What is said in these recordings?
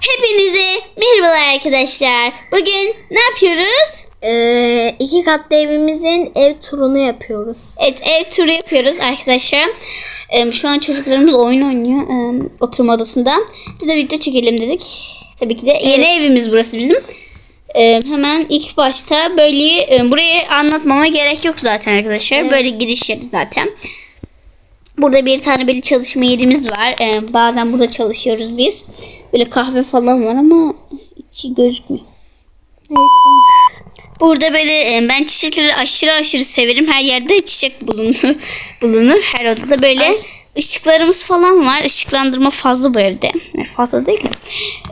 Hepinize merhabalar arkadaşlar. Bugün ne yapıyoruz? Ee, iki katlı evimizin ev turunu yapıyoruz. Evet ev turu yapıyoruz arkadaşlar. Ee, şu an çocuklarımız oyun oynuyor e, oturma odasında. Biz de video çekelim dedik. Tabii ki de yeni evimiz burası bizim. Ee, hemen ilk başta böyle e, burayı anlatmama gerek yok zaten arkadaşlar. Böyle giriş yeri zaten. Burada bir tane böyle çalışma yerimiz var. Ee, bazen burada çalışıyoruz biz. Böyle kahve falan var ama içi gözükmüyor. Burada böyle e, ben çiçekleri aşırı aşırı severim. Her yerde çiçek bulunur. bulunur. Her odada böyle ışıklarımız falan var. Işıklandırma fazla bu evde. Yani fazla değil mi?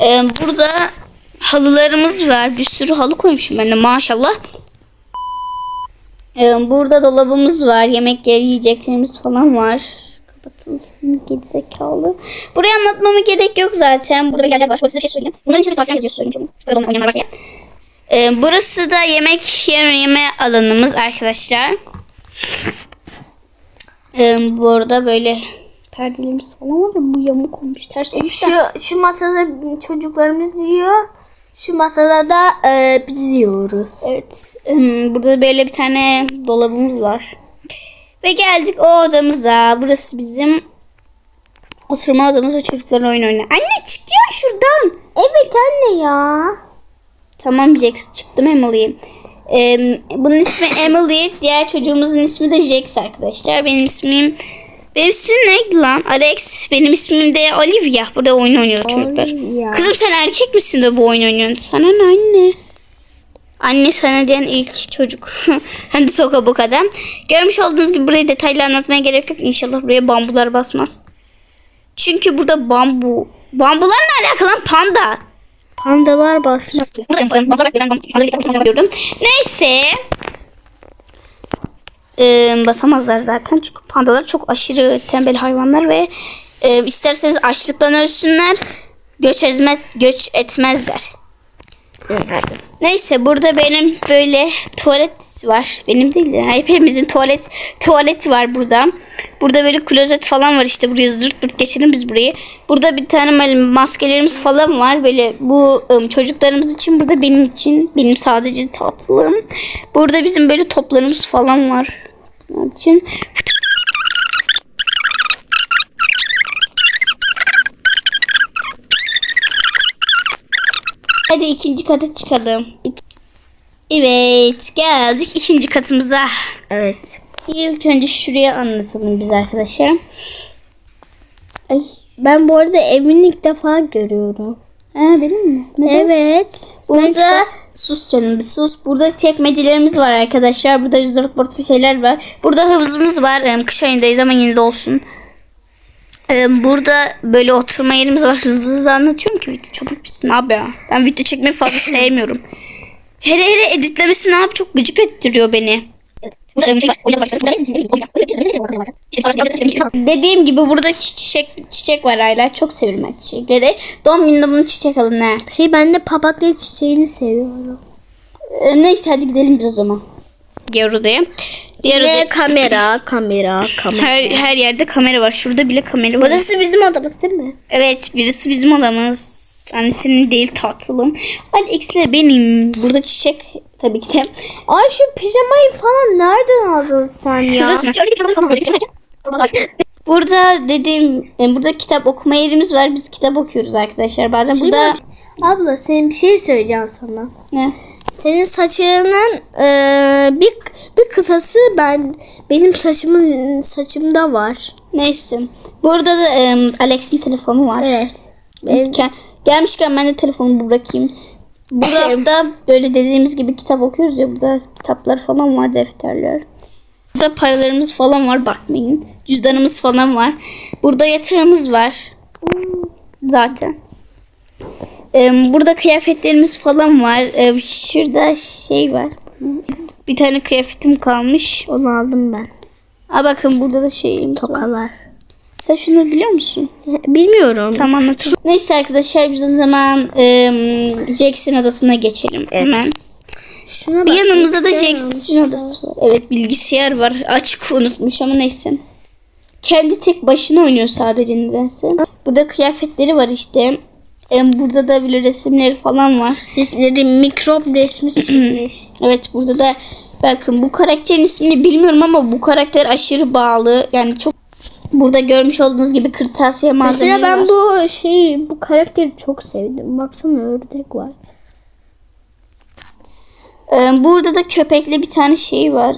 Ee, burada halılarımız var. Bir sürü halı koymuşum ben de maşallah. Ee, burada dolabımız var. Yemek yiyeceklerimiz falan var. Kapatılsın geri zekalı. Burayı anlatmama gerek yok zaten. Burada bir yerler var. Size bir şey söyleyeyim. Bunların içinde tarifler yazıyor söyleyeyim. Burada olan varsa ya. Ee, burası da yemek yeme, alanımız arkadaşlar. Ee, bu böyle perdelerimiz falan var bu yamuk olmuş ters. Şu, şu masada çocuklarımız yiyor. Şu masada da e, biz yiyoruz. Evet. Burada böyle bir tane dolabımız var. Ve geldik o odamıza. Burası bizim oturma odamız ve çocuklar oyun oynuyor. Anne çık ya şuradan. Evet anne ya. Tamam Jax çıktım Emily'yim. Ee, bunun ismi Emily. Diğer çocuğumuzun ismi de Jax arkadaşlar. Benim ismim benim ismim neydi lan? Alex. Benim ismim de Olivia. Burada oyun oynuyor çocuklar. Olivia. Kızım sen erkek misin de bu oyun oynuyorsun? Sana ne anne? Anne sana diyen ilk çocuk. Hem de soka bu kadar. Görmüş olduğunuz gibi burayı detaylı anlatmaya gerek yok. İnşallah buraya bambular basmaz. Çünkü burada bambu. Bambularla alakalı lan panda. Pandalar basmış. Neyse. Ee, basamazlar zaten çünkü pandalar çok aşırı tembel hayvanlar ve e, isterseniz açlıktan ölsünler göç, ezme, göç etmezler. Neyse burada benim böyle tuvalet var. Benim değil de hepimizin tuvalet tuvaleti var burada. Burada böyle klozet falan var işte buraya zırt pırt geçelim biz burayı. Burada bir tane böyle maskelerimiz falan var. Böyle bu ım, çocuklarımız için burada benim için benim sadece tatlım. Burada bizim böyle toplarımız falan var. İçin Hadi ikinci kata çıkalım. Evet geldik ikinci katımıza. Evet. İlk önce şuraya anlatalım biz arkadaşlar. Ay, Ben bu arada evini ilk defa görüyorum. ha benim mi? Neden? Evet. Burada sus canım bir sus. Burada çekmecelerimiz var arkadaşlar. Burada 104 portföy şeyler var. Burada havuzumuz var. Kış ayındayız ama yine de olsun. Burada böyle oturma yerimiz var. Hızlı hızlı anlatıyorum ki video çabuk bitsin abi ya. Ben video çekmeyi fazla sevmiyorum. Hele hele editlemesi ne yap çok gıcık ettiriyor beni. Dediğim gibi burada çiçek çiçek var hala. Çok severim ben çiçekleri. Doğum gününde bunu çiçek alın ha. Şey ben de papatya çiçeğini seviyorum. Ee, neyse hadi gidelim biz o zaman. Diğer odaya. Diğer odaya. Ve kamera, kamera, kamera. Her, her yerde kamera var. Şurada bile kamera var. Burası bizim odamız değil mi? Evet birisi bizim odamız. Annesinin değil tatlım. Hadi ikisi benim. Burada çiçek tabii ki de. Ay şu pijamayı falan nereden aldın sen ya? Şurası. Burada dediğim e, burada kitap okuma yerimiz var. Biz kitap okuyoruz arkadaşlar. Bazen burada Abla senin bir şey söyleyeceğim sana. ne? Senin saçının eee, bir bir kısası ben benim saçımın saçımda var. Neyse. Burada da e, Alex'in telefonu var. Evet. Benim ke- gelmişken ben de telefonumu bırakayım. Bu hafta böyle dediğimiz gibi kitap okuyoruz ya. Burada kitaplar falan var, defterler. Burada paralarımız falan var bakmayın. Cüzdanımız falan var. Burada yatağımız var. Zaten. Ee, burada kıyafetlerimiz falan var. Ee, şurada şey var. Bir tane kıyafetim kalmış. Onu aldım ben. Aa bakın burada da şeyim var. Sen şunları biliyor musun? Bilmiyorum. Tamam anlatayım. Neyse arkadaşlar biz o zaman ıı, Jackson adasına geçelim hemen. Şuna Bir bak, yanımızda da Jackson adası var. Evet bilgisayar var. Açık unutmuş ama neyse. Kendi tek başına oynuyor sadece nedense. Burada kıyafetleri var işte. Em, burada da böyle resimleri falan var. Resimleri mikrop resmi çizmiş. Evet burada da bakın bu karakterin ismini bilmiyorum ama bu karakter aşırı bağlı. Yani çok burada görmüş olduğunuz gibi kırtasiye malzemeleri Mesela ben var. bu şey bu karakteri çok sevdim. Baksana ördek var. Em, burada da köpekli bir tane şey var.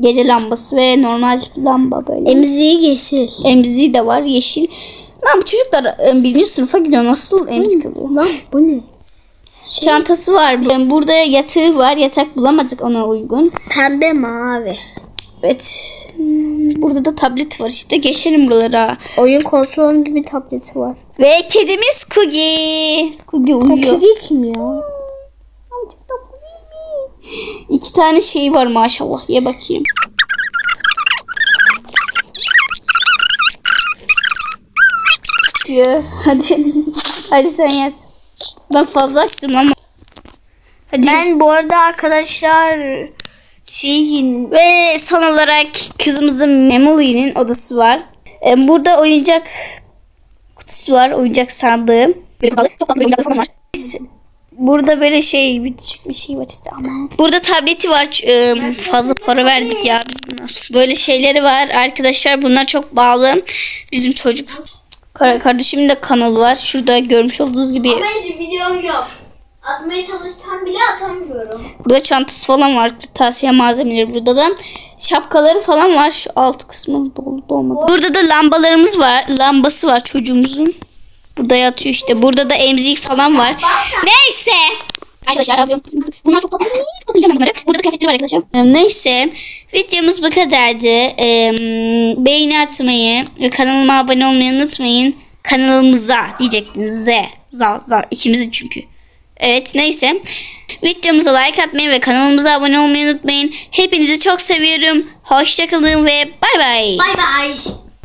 Gece lambası ve normal lamba böyle. Emziği yeşil. Emziği de var yeşil. Lan bu çocuklar em, birinci sınıfa gidiyor. Nasıl emzik alıyor? Lan bu ne? Çantası var. Burada yatağı var. Yatak bulamadık ona uygun. Pembe mavi. Evet. Burada da tablet var işte. Geçelim buralara. Oyun konsolu gibi tableti var. Ve kedimiz Kugi. Kugi uyuyor. Kedi kim ya? İki tane şey var maşallah. Ye bakayım. Ye. Hadi. Hadi sen yat. Ben fazla açtım ama. Hadi. Ben bu arada arkadaşlar şeyin Ve son olarak kızımızın Memoly'nin odası var. Ee, Burada oyuncak kutusu var. Oyuncak sandığı. Çok tatlı falan var. Burada böyle şey bir küçük bir şey var işte ama. Burada tableti var. Iı, Fazla para verdik ya biz buna. Böyle şeyleri var arkadaşlar. Bunlar çok bağlı. Bizim çocuk Kar- kardeşimin de kanalı var. Şurada görmüş olduğunuz gibi Bence videom yok. Atmaya çalışsam bile atamıyorum. Burada çantası falan var. Kırtasiye malzemeleri burada da. Şapkaları falan var. Şu alt kısmı dolu dolmadı. Burada da lambalarımız var. Lambası var çocuğumuzun. Burada yatıyor işte. Burada da emzik falan var. Neyse. Arkadaşlar bunlar çok. Toplayacağım ben bunları. Burada da kıyafetleri var arkadaşlar. Ee, Neyse. Videomuz bu kadardı. Ee, beğeni atmayı ve kanalıma abone olmayı unutmayın. Kanalımıza diyecektiniz. Z. Z. Z. İkimizin çünkü. Evet neyse. Videomuza like atmayı ve kanalımıza abone olmayı unutmayın. Hepinizi çok seviyorum. Hoşçakalın ve bay bay. Bay bay.